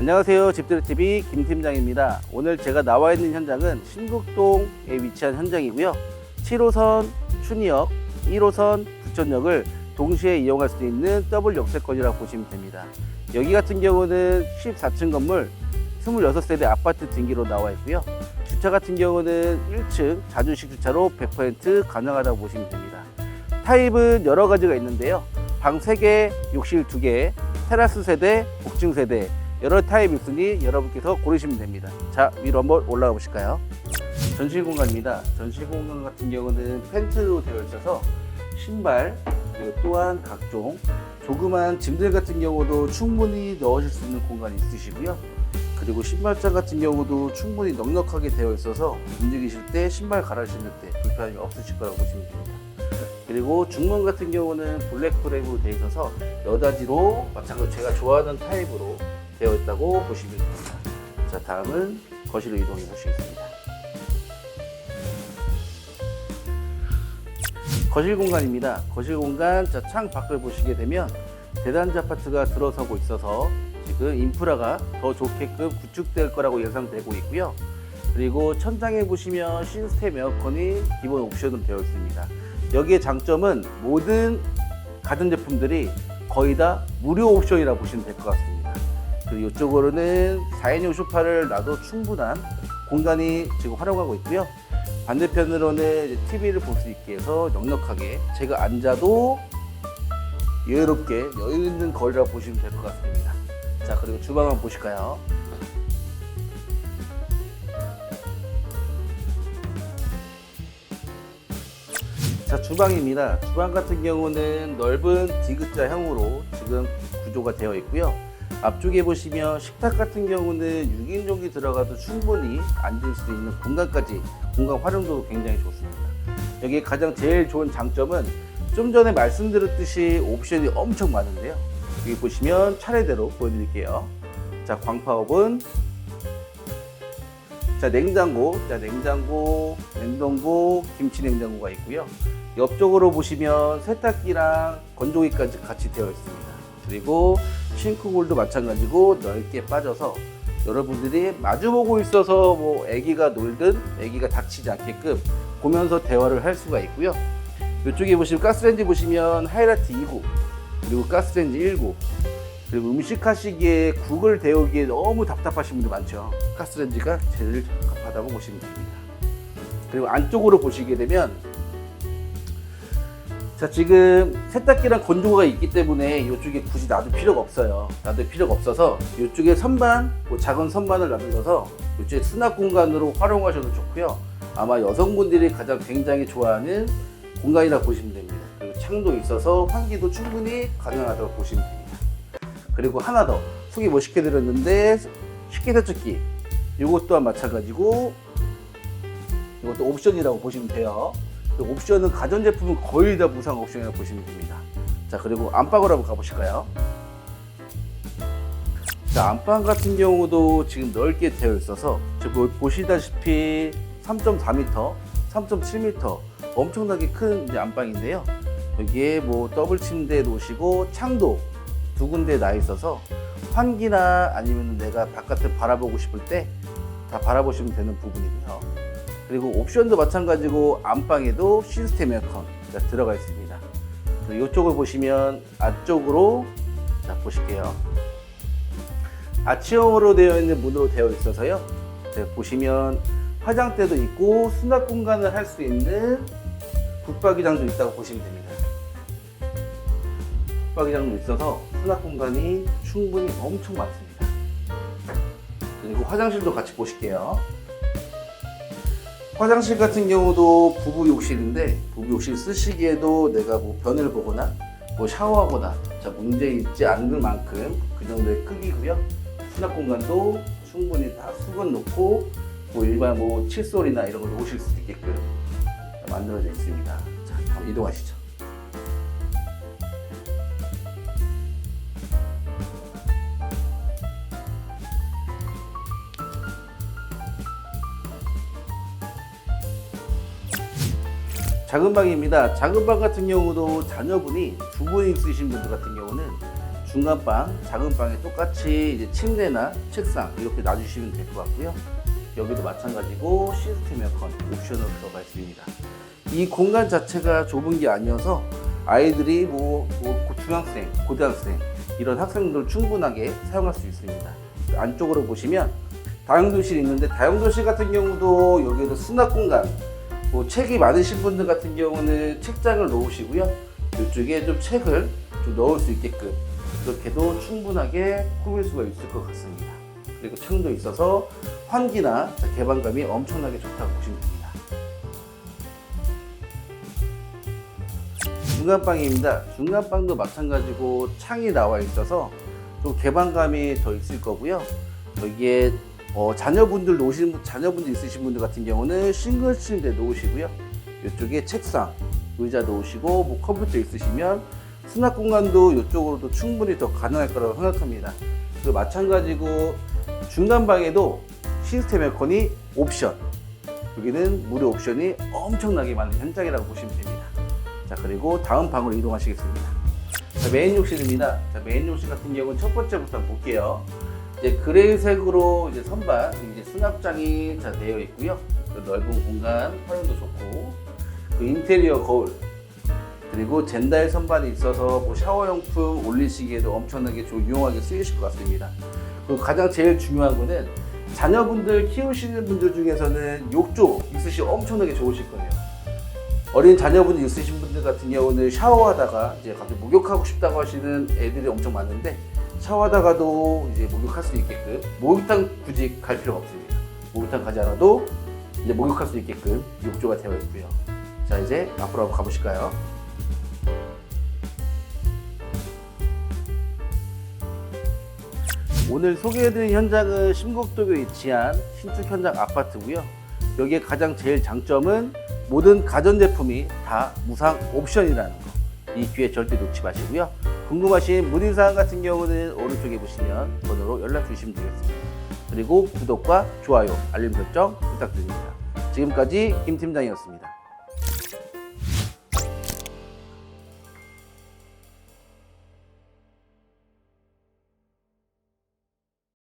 안녕하세요. 집들이TV 김팀장입니다. 오늘 제가 나와 있는 현장은 신북동에 위치한 현장이고요. 7호선 춘희역, 1호선 부천역을 동시에 이용할 수 있는 더블 역세권이라고 보시면 됩니다. 여기 같은 경우는 14층 건물 26세대 아파트 등기로 나와 있고요. 주차 같은 경우는 1층 자주식 주차로 100% 가능하다고 보시면 됩니다. 타입은 여러 가지가 있는데요. 방 3개, 욕실 2개, 테라스 세대, 복층 세대 여러 타입이 있으니 여러분께서 고르시면 됩니다. 자, 위로 한번 올라가 보실까요? 전실 공간입니다. 전실 공간 같은 경우는 펜트로 되어 있어서 신발 또한 각종 조그만 짐들 같은 경우도 충분히 넣으실 수 있는 공간이 있으시고요. 그리고 신발장 같은 경우도 충분히 넉넉하게 되어 있어서 움직이실 때 신발 갈아 신을 때 불편함이 없으실 거라고 보시면 됩니다. 그리고 중문 같은 경우는 블랙 프레임으로 되어 있어서 여닫이로 마찬가지로 제가 좋아하는 타입으로 되어 있다고 보시면 됩니다. 자, 다음은 거실로 이동해 보시겠습니다. 거실 공간입니다. 거실 공간 자, 창 밖을 보시게 되면 대단지 아파트가 들어서고 있어서 지금 인프라가 더 좋게끔 구축될 거라고 예상되고 있고요. 그리고 천장에 보시면 시스템 에어컨이 기본 옵션으로 되어 있습니다. 여기에 장점은 모든 가전제품들이 거의 다 무료 옵션이라 보시면 될 것 같습니다. 그리고 이쪽으로는 4인용 소파를 놔도 충분한 공간이 지금 활용하고 있고요. 반대편으로는 TV를 볼 수 있게 해서 넉넉하게 제가 앉아도 여유롭게 여유 있는 거리라고 보시면 될 것 같습니다. 자 그리고 주방 한번 보실까요? 자 주방입니다. 주방 같은 경우는 넓은 디귿자 형으로 지금 구조가 되어 있고요. 앞쪽에 보시면 식탁 같은 경우는 6인용이 들어가도 충분히 앉을 수 있는 공간까지 공간 활용도도 굉장히 좋습니다. 여기 가장 제일 좋은 장점은 좀 전에 말씀드렸듯이 옵션이 엄청 많은데요. 여기 보시면 차례대로 보여드릴게요. 자, 광파오븐. 자, 냉장고. 자, 냉장고, 냉동고, 김치 냉장고가 있고요. 옆쪽으로 보시면 세탁기랑 건조기까지 같이 되어 있습니다. 그리고 싱크홀도 마찬가지고 넓게 빠져서 여러분들이 마주보고 있어서 뭐 아기가 놀든 아기가 닥치지 않게끔 보면서 대화를 할 수가 있고요. 이쪽에 보시면 가스레인지 보시면 하이라이트 2구 그리고 가스레인지 1구 그리고 음식 하시기에 국을 데우기에 너무 답답하신 분들 많죠. 가스레인지가 제일 적합하다고 보시면 됩니다. 그리고 안쪽으로 보시게 되면 자 지금 세탁기랑 건조기가 있기 때문에 이쪽에 굳이 놔둘 필요가 없어요. 놔둘 필요가 없어서 이쪽에 선반 뭐 작은 선반을 놔두셔서 이쪽에 수납 공간으로 활용하셔도 좋고요. 아마 여성분들이 가장 굉장히 좋아하는 공간이라 보시면 됩니다. 그리고 창도 있어서 환기도 충분히 가능하다고 보시면 됩니다. 그리고 하나 더 소개 못 시켜드렸는데 식기세척기. 이것 또한 마찬가지고 이것도 옵션이라고 보시면 돼요. 그 옵션은 가전제품은 거의 다 무상 옵션이라고 보시면 됩니다. 자, 그리고 안방으로 한번 가보실까요? 자, 안방 같은 경우도 지금 넓게 되어 있어서 지금 보시다시피 3.4m, 3.7m 엄청나게 큰 안방인데요. 여기에 뭐 더블 침대 놓으시고 창도 두 군데 나 있어서 환기나 아니면 내가 바깥을 바라보고 싶을 때 다 바라보시면 되는 부분이고요. 그리고 옵션도 마찬가지고 안방에도 시스템 에어컨 들어가 있습니다. 이쪽을 보시면 앞쪽으로 자 보실게요. 아치형으로 되어 있는 문으로 되어 있어서요. 자, 보시면 화장대도 있고 수납 공간을 할 수 있는 붙박이장도 있다고 보시면 됩니다. 붙박이장도 있어서 수납 공간이 충분히 엄청 많습니다. 그리고 화장실도 같이 보실게요. 화장실 같은 경우도 부부 욕실인데 부부 욕실 쓰시기에도 내가 뭐 변을 보거나 뭐 샤워하거나 자 문제 있지 않을 만큼 그 정도의 크기고요. 수납 공간도 충분히 다 수건 놓고 뭐 일반 뭐 칫솔이나 이런 걸 놓으실 수 있게끔 만들어져 있습니다. 자, 다음 이동하시죠. 작은 방입니다. 작은 방 같은 경우도 자녀분이 두분 있으신 분들 같은 경우는 중간 방, 작은 방에 똑같이 이제 침대나 책상 이렇게 놔주시면 될 것 같고요. 여기도 마찬가지고 시스템 에어컨 옵션으로 들어가 있습니다. 이 공간 자체가 좁은 게 아니어서 아이들이 뭐, 뭐 고- 중학생, 고등학생 이런 학생들 충분하게 사용할 수 있습니다. 안쪽으로 보시면 다용도실이 있는데 다용도실 같은 경우도 여기에도 수납 공간, 뭐 책이 많으신 분들 같은 경우는 책장을 놓으시고요. 이쪽에 좀 책을 좀 넣을 수 있게끔 그렇게도 충분하게 꾸밀 수가 있을 것 같습니다. 그리고 창도 있어서 환기나 개방감이 엄청나게 좋다고 보시면 됩니다. 중간방입니다. 중간방도 마찬가지고 창이 나와 있어서 좀 개방감이 더 있을 거고요. 여기에 어, 자녀분들 분- 자녀분들 있으신 분들 같은 경우는 싱글 침대 놓으시고요. 이쪽에 책상, 의자 놓으시고 뭐 컴퓨터 있으시면 수납 공간도 이쪽으로도 충분히 더 가능할 거라고 생각합니다. 그리고 마찬가지고 중간 방에도 시스템 에어컨이 옵션. 여기는 무료 옵션이 엄청나게 많은 현장이라고 보시면 됩니다. 자 그리고 다음 방으로 이동하시겠습니다. 자, 메인 욕실입니다. 자, 메인 욕실 같은 경우는 첫 번째부터 볼게요. 이제 그레이색으로 이제 선반, 이제 수납장이 다 되어 있고요. 그 넓은 공간 활용도 좋고, 그 인테리어 거울, 그리고 젠다일 선반이 있어서 뭐 샤워용품 올리시기에도 엄청나게 좀 유용하게 쓰이실 것 같습니다. 그리고 가장 제일 중요한 거는 자녀분들 키우시는 분들 중에서는 욕조 있으시 엄청나게 좋으실 거예요. 어린 자녀분들 있으신 분들 같은 경우는 샤워하다가 이제 갑자기 목욕하고 싶다고 하시는 애들이 엄청 많은데 샤워하다가도 이제 목욕할 수 있게끔 목욕탕 굳이 갈 필요가 없습니다. 목욕탕 가지 않아도 이제 목욕할 수 있게끔 욕조가 되어 있고요. 자 이제 앞으로 한번 가보실까요? 오늘 소개해드린 현장은 심곡동에 위치한 신축 현장 아파트고요. 여기에 가장 제일 장점은 모든 가전제품이 다 무상 옵션이라는 거. 이 기회 절대 놓지 마시고요. 궁금하신 문의사항 같은 경우는 오른쪽에 보시면 번호로 연락 주시면 되겠습니다. 그리고 구독과 좋아요, 알림 설정 부탁드립니다. 지금까지 김 팀장이었습니다.